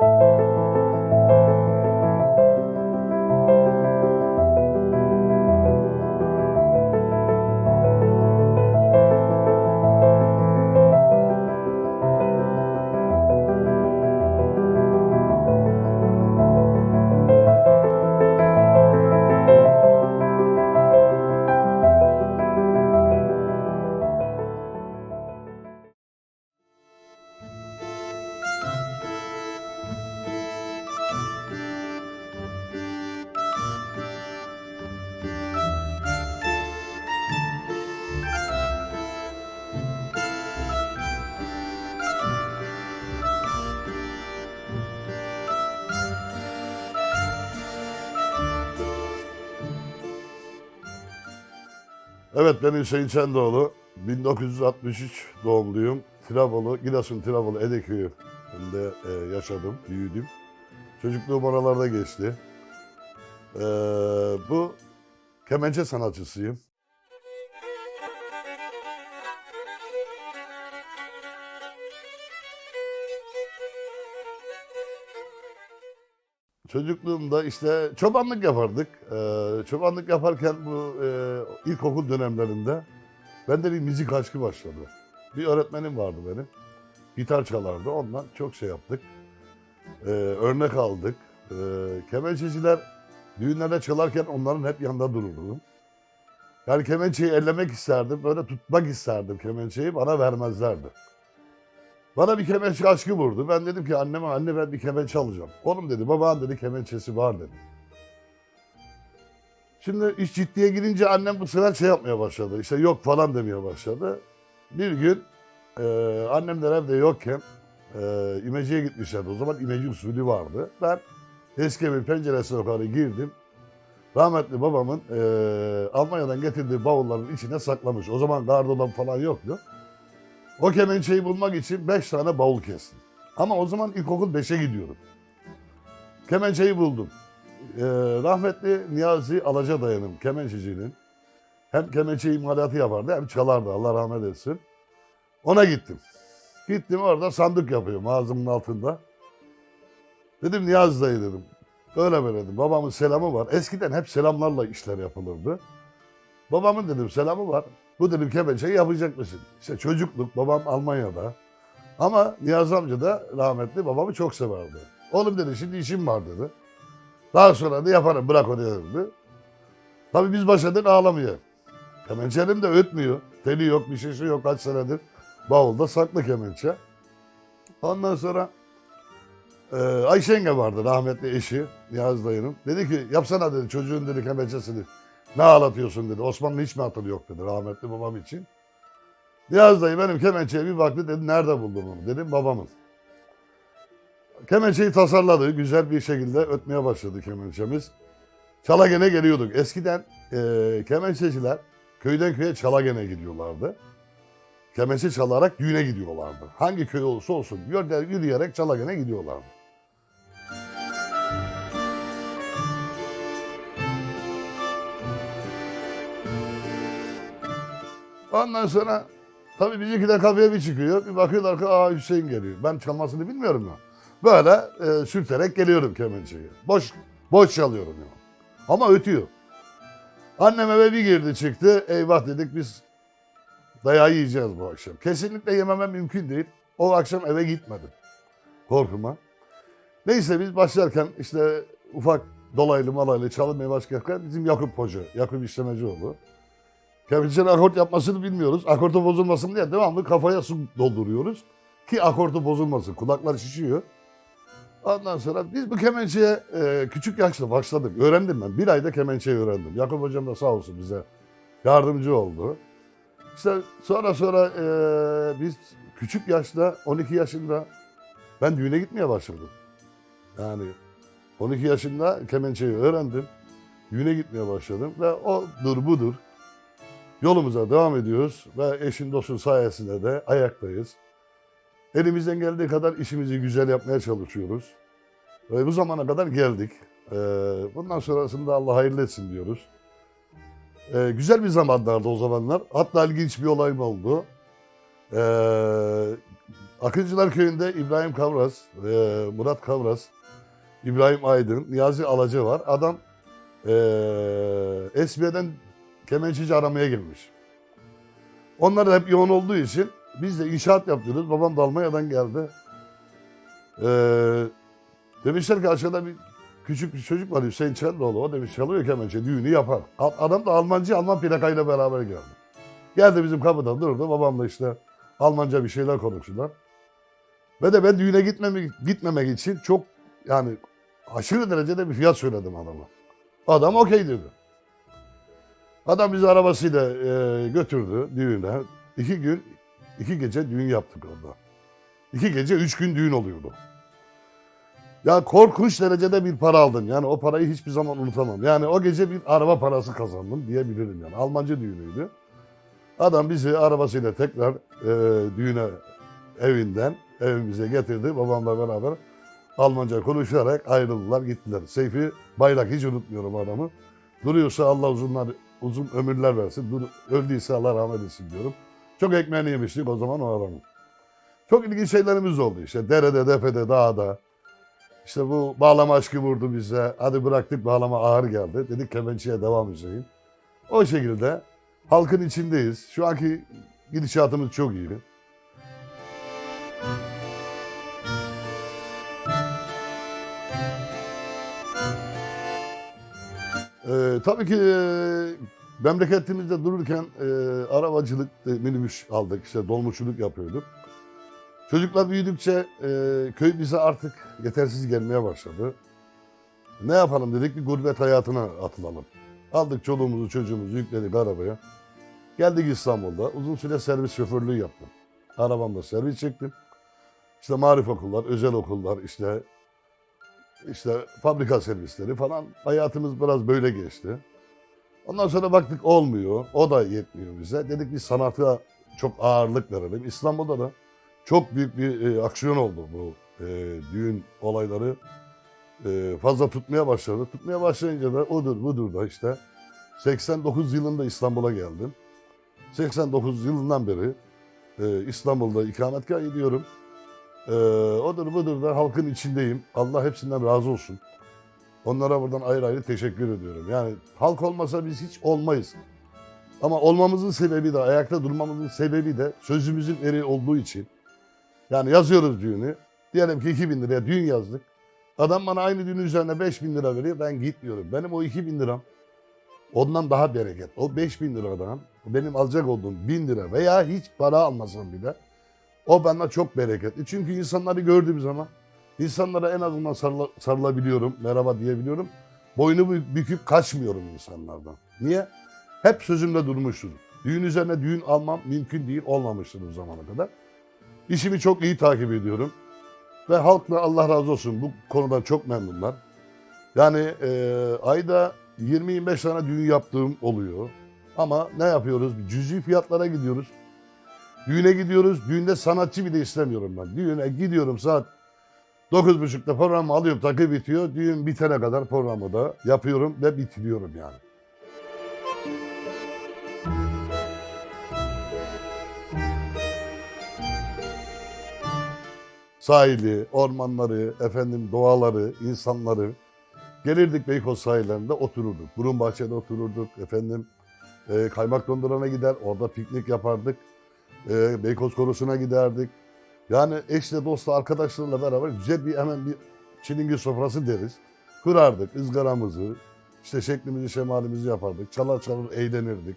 you Evet ben Hüseyin Çendoğlu. 1963 doğumluyum. Tiravolu, Giresun Tiravolu Edeköy'ünde e, yaşadım, büyüdüm. Çocukluğum oralarda geçti. E, bu kemençe sanatçısıyım. Çocukluğumda işte çobanlık yapardık. Ee, çobanlık yaparken bu e, ilkokul dönemlerinde bende bir müzik aşkı başladı. Bir öğretmenim vardı benim. Gitar çalardı. Ondan çok şey yaptık. Ee, örnek aldık. Ee, kemençeciler düğünlerde çalarken onların hep yanında dururdum. Yani kemençeyi ellemek isterdim. Böyle tutmak isterdim kemençeyi. Bana vermezlerdi. Bana bir kemençe aşkı vurdu. Ben dedim ki anneme anne ben bir kemençe alacağım. Oğlum dedi baban dedi kemençesi var dedi. Şimdi iş ciddiye girince annem bu sefer şey yapmaya başladı. İşte yok falan demeye başladı. Bir gün e, annemler evde yokken e, imeciye gitmişlerdi. O zaman imeci usulü vardı. Ben eski evin penceresine yukarı girdim. Rahmetli babamın e, Almanya'dan getirdiği bavulların içine saklamış. O zaman gardırop falan yoktu. O kemençeyi bulmak için beş tane bavul kestim. Ama o zaman ilkokul 5'e gidiyorum. Kemençeyi buldum. Ee, rahmetli Niyazi Alacadayan'ın kemençecinin hem kemençe imalatı yapardı hem çalardı Allah rahmet etsin. Ona gittim. Gittim orada sandık yapıyor ağzımın altında. Dedim Niyazi dayı dedim. Öyle böyle dedim. Babamın selamı var. Eskiden hep selamlarla işler yapılırdı. Babamın dedim selamı var. Bu dedim kemençeyi yapacak mısın? İşte çocukluk babam Almanya'da. Ama Niyazi amca da rahmetli babamı çok severdi. Oğlum dedi şimdi işim var dedi. Daha sonra da yaparım bırak onu dedi. Tabii biz başladık ağlamaya. Kemençenim de ötmüyor. Teli yok bir şeysi yok kaç senedir. Bavulda saklı kemençe. Ondan sonra e, Ayşe yenge vardı rahmetli eşi Niyazi dayının. Dedi ki yapsana dedi çocuğun dedi kemençesini. Ne ağlatıyorsun dedi. Osmanlı hiç mi hatırı yok dedi rahmetli babam için. Niyaz dayı benim kemençeye bir baktı dedi nerede buldun onu dedim babamın. Kemençeyi tasarladı. Güzel bir şekilde ötmeye başladı kemençemiz. Çalagene geliyorduk. Eskiden e, kemençeciler köyden köye çalagene gidiyorlardı. Kemençe çalarak düğüne gidiyorlardı. Hangi köy olursa olsun yürüyerek çalagene gidiyorlardı. Ondan sonra tabii bizimkiler kafeye bir çıkıyor. Bir bakıyorlar ki aa Hüseyin geliyor. Ben çalmasını bilmiyorum ya. Böyle e, sürterek geliyorum kemençeyi. Boş boş çalıyorum ya. Ama ötüyor. Annem eve bir girdi çıktı. Eyvah dedik biz dayağı yiyeceğiz bu akşam. Kesinlikle yememem mümkün değil. O akşam eve gitmedim. Korkuma. Neyse biz başlarken işte ufak dolaylı malaylı çalınmaya başlarken bizim Yakup Hoca, Yakup İşlemecioğlu. Kemençenin akort yapmasını bilmiyoruz. Akortu bozulmasın diye devamlı kafaya su dolduruyoruz. Ki akortu bozulmasın. Kulaklar şişiyor. Ondan sonra biz bu kemençeye e, küçük yaşta başladık. Öğrendim ben. Bir ayda kemençeyi öğrendim. Yakup hocam da sağ olsun bize yardımcı oldu. İşte sonra sonra e, biz küçük yaşta 12 yaşında ben düğüne gitmeye başladım. Yani 12 yaşında kemençeyi öğrendim. Düğüne gitmeye başladım ve odur budur. Yolumuza devam ediyoruz ve eşin dostun sayesinde de ayaktayız. Elimizden geldiği kadar işimizi güzel yapmaya çalışıyoruz. Ve bu zamana kadar geldik. Ee, bundan sonrasında Allah hayırlı etsin diyoruz. Ee, güzel bir zamanlardı o zamanlar. Hatta ilginç bir olayım oldu. Ee, Akıncılar Köyü'nde İbrahim Kavras, e, Murat Kavras, İbrahim Aydın, Niyazi Alacı var. Adam e, kemençeci aramaya girmiş. Onlar da hep yoğun olduğu için biz de inşaat yapıyoruz. Babam da Almanya'dan geldi. E, demişler ki aşağıda bir küçük bir çocuk var Hüseyin Çelloğlu. O demiş çalıyor kemençe düğünü yapar. Adam da Almancı Alman plakayla beraber geldi. Geldi bizim kapıda durdu. Babamla işte Almanca bir şeyler konuştular. Ve de ben düğüne gitmemek, gitmemek için çok yani aşırı derecede bir fiyat söyledim adama. Adam okey dedi. Adam bizi arabasıyla e, götürdü düğüne. İki gün, iki gece düğün yaptık orada. İki gece, üç gün düğün oluyordu. Ya korkunç derecede bir para aldım. Yani o parayı hiçbir zaman unutamam. Yani o gece bir araba parası kazandım diyebilirim yani. Almanca düğünüydü. Adam bizi arabasıyla tekrar e, düğüne evinden evimize getirdi. Babamla beraber Almanca konuşarak ayrıldılar gittiler. Seyfi Bayrak hiç unutmuyorum adamı. Duruyorsa Allah uzunlar, uzun ömürler versin. Dur, öldüyse Allah rahmet etsin diyorum. Çok ekmeğini yemiştik o zaman o adamın. Çok ilginç şeylerimiz oldu işte. Derede, depede, dağda. İşte bu bağlama aşkı vurdu bize. Hadi bıraktık bağlama ağır geldi. Dedik kemençeye devam Hüseyin. O şekilde halkın içindeyiz. Şu anki gidişatımız çok iyi. Tabii ki e, memleketimizde dururken e, arabacılık, e, minibüs aldık. işte dolmuşçuluk yapıyorduk. Çocuklar büyüdükçe e, köy bize artık yetersiz gelmeye başladı. Ne yapalım dedik bir gurbet hayatına atılalım. Aldık çoluğumuzu çocuğumuzu yükledik arabaya. Geldik İstanbul'da. Uzun süre servis şoförlüğü yaptım. Arabamda servis çektim. İşte marif okullar, özel okullar, işte işte fabrika servisleri falan. Hayatımız biraz böyle geçti. Ondan sonra baktık olmuyor. O da yetmiyor bize. Dedik bir sanata çok ağırlık verelim. İstanbul'da da çok büyük bir e, aksiyon oldu bu e, düğün olayları. E, fazla tutmaya başladı. Tutmaya başlayınca da odur budur da işte 89 yılında İstanbul'a geldim. 89 yılından beri e, İstanbul'da ikametgah ediyorum. E, odur budur da halkın içindeyim. Allah hepsinden razı olsun. Onlara buradan ayrı ayrı teşekkür ediyorum. Yani halk olmasa biz hiç olmayız. Ama olmamızın sebebi de, ayakta durmamızın sebebi de sözümüzün eri olduğu için. Yani yazıyoruz düğünü. Diyelim ki 2000 liraya düğün yazdık. Adam bana aynı düğün üzerine 5000 lira veriyor. Ben gitmiyorum. Benim o 2000 liram ondan daha bereket. O 5000 liradan benim alacak olduğum 1000 lira veya hiç para almasam bile o bana çok bereketli. Çünkü insanları gördüğüm zaman insanlara en azından sarıla- sarılabiliyorum, merhaba diyebiliyorum. Boynu bü- büküp kaçmıyorum insanlardan. Niye? Hep sözümde durmuştur. Düğün üzerine düğün almam mümkün değil, olmamıştır bu zamana kadar. İşimi çok iyi takip ediyorum. Ve halk da Allah razı olsun bu konudan çok memnunlar. Yani e, ayda 20-25 tane düğün yaptığım oluyor. Ama ne yapıyoruz? Cüzi fiyatlara gidiyoruz. Düğüne gidiyoruz. Düğünde sanatçı bile istemiyorum ben. Düğüne gidiyorum saat 9.30'da programı alıyorum takı bitiyor. Düğün bitene kadar programı da yapıyorum ve bitiriyorum yani. Sahili, ormanları, efendim doğaları, insanları. Gelirdik Beykoz sahillerinde otururduk. Burun bahçede otururduk. Efendim e, kaymak dondurana gider orada piknik yapardık. E, Beykoz korusuna giderdik. Yani eşle dostla arkadaşlarla beraber güzel bir hemen bir çilingir sofrası deriz. Kırardık ızgaramızı, işte şeklimizi şemalimizi yapardık. Çalar çalar eğlenirdik.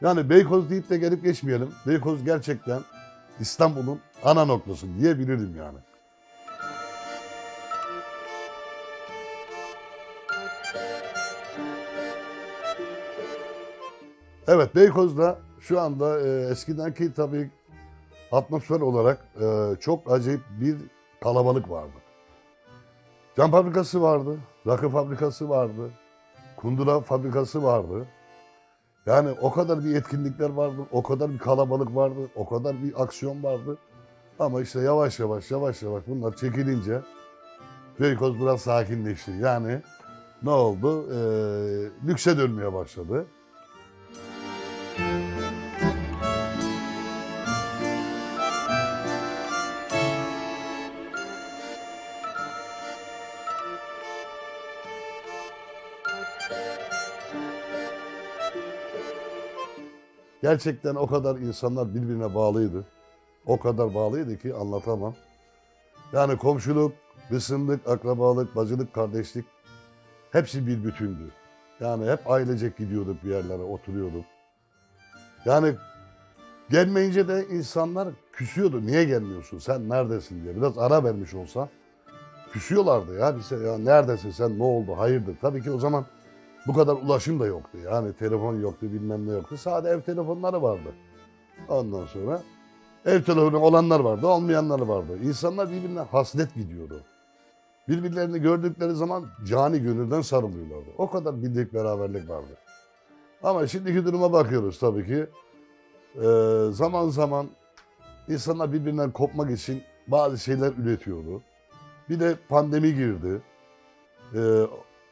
Yani Beykoz deyip de gelip geçmeyelim. Beykoz gerçekten İstanbul'un ana noktası diyebilirim yani. Evet Beykoz'da şu anda e, eskidenki tabii atmosfer olarak e, çok acayip bir kalabalık vardı. Cam fabrikası vardı, rakı fabrikası vardı, kundura fabrikası vardı. Yani o kadar bir etkinlikler vardı, o kadar bir kalabalık vardı, o kadar bir aksiyon vardı. Ama işte yavaş yavaş yavaş yavaş bunlar çekilince Beykoz biraz sakinleşti. Yani ne oldu? Ee, lükse dönmeye başladı. Gerçekten o kadar insanlar birbirine bağlıydı. O kadar bağlıydı ki anlatamam. Yani komşuluk, kısımlık, akrabalık, bacılık, kardeşlik hepsi bir bütündü. Yani hep ailecek gidiyorduk bir yerlere, oturuyorduk. Yani gelmeyince de insanlar küsüyordu. Niye gelmiyorsun? Sen neredesin diye. Biraz ara vermiş olsa küsüyorlardı ya. Bize ya neredesin sen? Ne oldu? Hayırdır? Tabii ki o zaman bu kadar ulaşım da yoktu. Yani telefon yoktu, bilmem ne yoktu. Sadece ev telefonları vardı. Ondan sonra ev telefonu olanlar vardı, olmayanlar vardı. İnsanlar birbirine hasret gidiyordu. Birbirlerini gördükleri zaman cani gönülden sarılıyorlardı. O kadar birlik beraberlik vardı. Ama şimdiki duruma bakıyoruz tabii ki. Ee, zaman zaman insanlar birbirinden kopmak için bazı şeyler üretiyordu. Bir de pandemi girdi. Ee,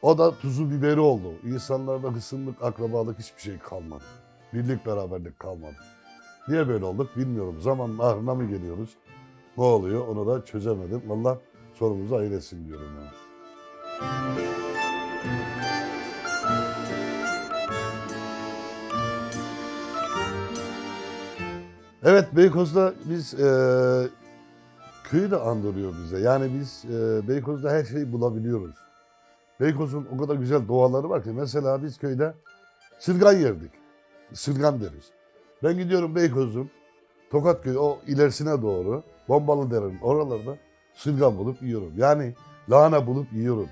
o da tuzu biberi oldu. İnsanlarda hısımlık, akrabalık hiçbir şey kalmadı. Birlik, beraberlik kalmadı. Niye böyle olduk bilmiyorum. Zaman ahrına mı geliyoruz? Ne oluyor onu da çözemedim. Allah sorumuzu hayır diyorum. Yani. Evet Beykoz'da biz e, köyü de andırıyor bize. Yani biz e, Beykoz'da her şeyi bulabiliyoruz. Beykoz'un o kadar güzel doğaları var ki mesela biz köyde sırgan yerdik. Sırgan deriz. Ben gidiyorum Beykoz'un Tokatköy o ilerisine doğru Bombalı Dere'nin oralarda sırgan bulup yiyorum. Yani lahana bulup yiyorum.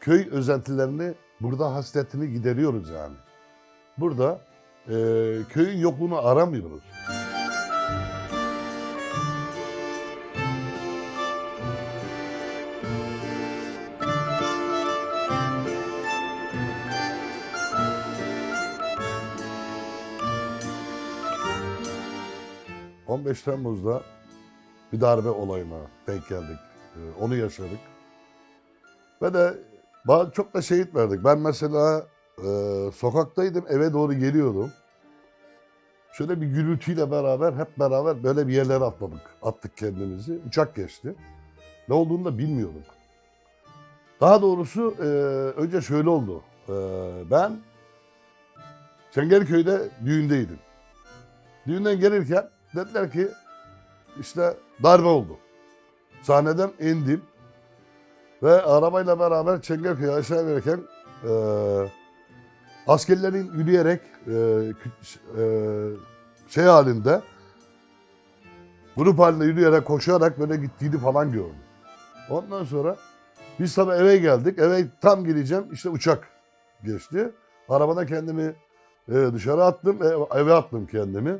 Köy özentilerini burada hasretini gideriyoruz yani. Burada e, köyün yokluğunu aramıyoruz. 15 Temmuz'da bir darbe olayına denk geldik. Ee, Onu yaşadık. Ve de çok da şehit verdik. Ben mesela e, sokaktaydım, eve doğru geliyordum. Şöyle bir gürültüyle beraber, hep beraber böyle bir yerlere atladık. Attık kendimizi. Uçak geçti. Ne olduğunu da bilmiyorduk. Daha doğrusu e, önce şöyle oldu. E, ben Çengelköy'de düğündeydim. Düğünden gelirken dediler ki işte darbe oldu. Sahneden indim ve arabayla beraber Çengelköy'e aşağı verirken e, askerlerin yürüyerek e, e, şey halinde grup halinde yürüyerek koşarak böyle gittiğini falan gördüm. Ondan sonra biz tabii eve geldik. Eve tam gireceğim işte uçak geçti. Arabada kendimi e, dışarı attım ve eve attım kendimi.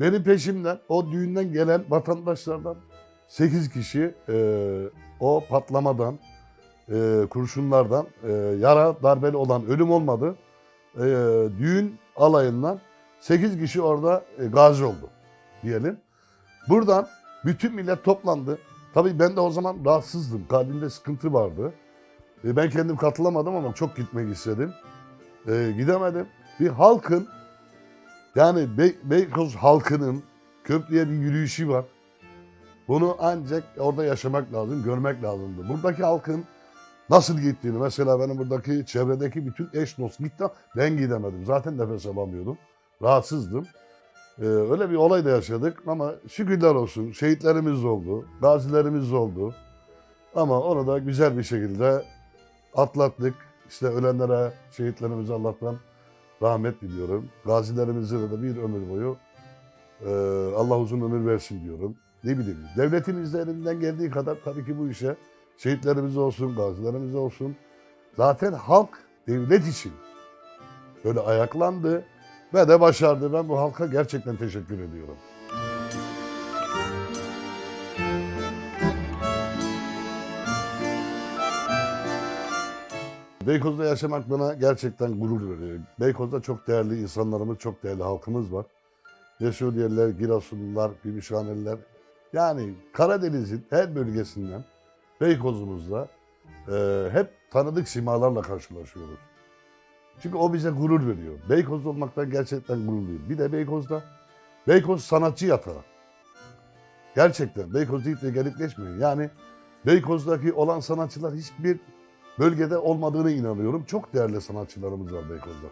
Benim peşimden o düğünden gelen vatandaşlardan 8 kişi e, o patlamadan, e, kurşunlardan e, yara darbeli olan ölüm olmadı. E, düğün alayından 8 kişi orada e, gazi oldu diyelim. Buradan bütün millet toplandı. Tabii ben de o zaman rahatsızdım. Kalbimde sıkıntı vardı. E, ben kendim katılamadım ama çok gitmek istedim. E, gidemedim. Bir halkın yani Bey- Beykoz halkının köprüye bir yürüyüşü var. Bunu ancak orada yaşamak lazım, görmek lazımdı. Buradaki halkın nasıl gittiğini, mesela benim buradaki çevredeki bütün eş dost gitti ben gidemedim. Zaten nefes alamıyordum. Rahatsızdım. Ee, öyle bir olay da yaşadık ama şükürler olsun şehitlerimiz oldu, gazilerimiz oldu. Ama onu da güzel bir şekilde atlattık. İşte ölenlere, şehitlerimize Allah'tan rahmet diliyorum. Gazilerimize de bir ömür boyu e, Allah uzun ömür versin diyorum. Ne bileyim, devletimiz de elinden geldiği kadar tabii ki bu işe şehitlerimiz olsun, gazilerimiz olsun. Zaten halk devlet için böyle ayaklandı ve de başardı. Ben bu halka gerçekten teşekkür ediyorum. Beykoz'da yaşamak bana gerçekten gurur veriyor. Beykoz'da çok değerli insanlarımız, çok değerli halkımız var. Yeşiliyerler, Giresunlular, Gümüşhaneliler. Yani Karadeniz'in her bölgesinden Beykoz'umuzda e, hep tanıdık simalarla karşılaşıyoruz. Çünkü o bize gurur veriyor. Beykoz'da olmaktan gerçekten gururluyum. Bir de Beykoz'da, Beykoz sanatçı yatağı. Gerçekten Beykoz deyip de gelip geçmiyor. Yani Beykoz'daki olan sanatçılar hiçbir bölgede olmadığını inanıyorum. Çok değerli sanatçılarımız var Beykoz'da.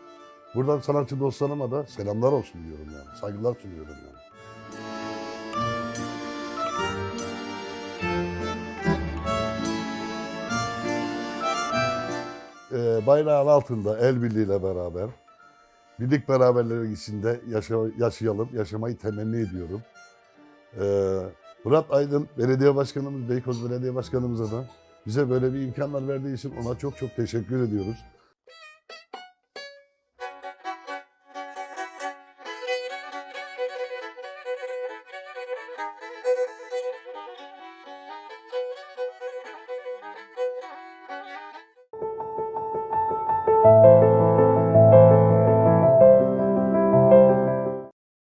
Buradan sanatçı dostlarıma da selamlar olsun diyorum yani. Saygılar sunuyorum yani. Ee, bayrağın altında el birliğiyle beraber birlik beraberlik içinde yaşa, yaşayalım, yaşamayı temenni ediyorum. Ee, Murat Aydın Belediye Başkanımız, Beykoz Belediye Başkanımıza da bize böyle bir imkanlar verdiği için ona çok çok teşekkür ediyoruz.